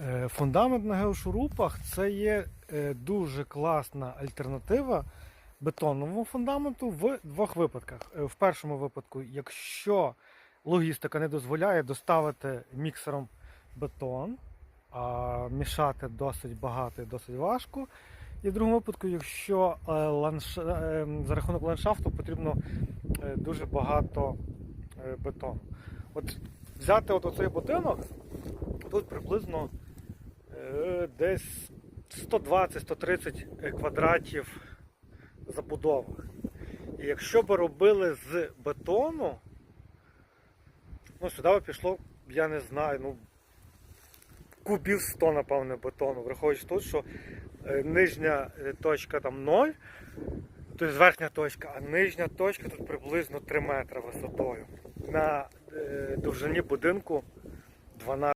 Е, Фундамент на геошурупах це є е, дуже класна альтернатива бетонному фундаменту в двох випадках. Е, В першому випадку, якщо логістика не дозволяє доставити міксером бетон, а мішати досить багато і досить важко. І в другому випадку, якщо ландш... за рахунок ландшафту потрібно дуже багато бетону. От взяти от оцей будинок, тут приблизно десь 120-130 квадратів забудови. І якщо б робили з бетону, ну сюди б пішло, я не знаю, ну кубів 100, напевне, бетону, враховуючи тут, що е, нижня е, точка там 0, тобто верхня точка, а нижня точка тут приблизно 3 метри висотою. На е, довжині будинку 12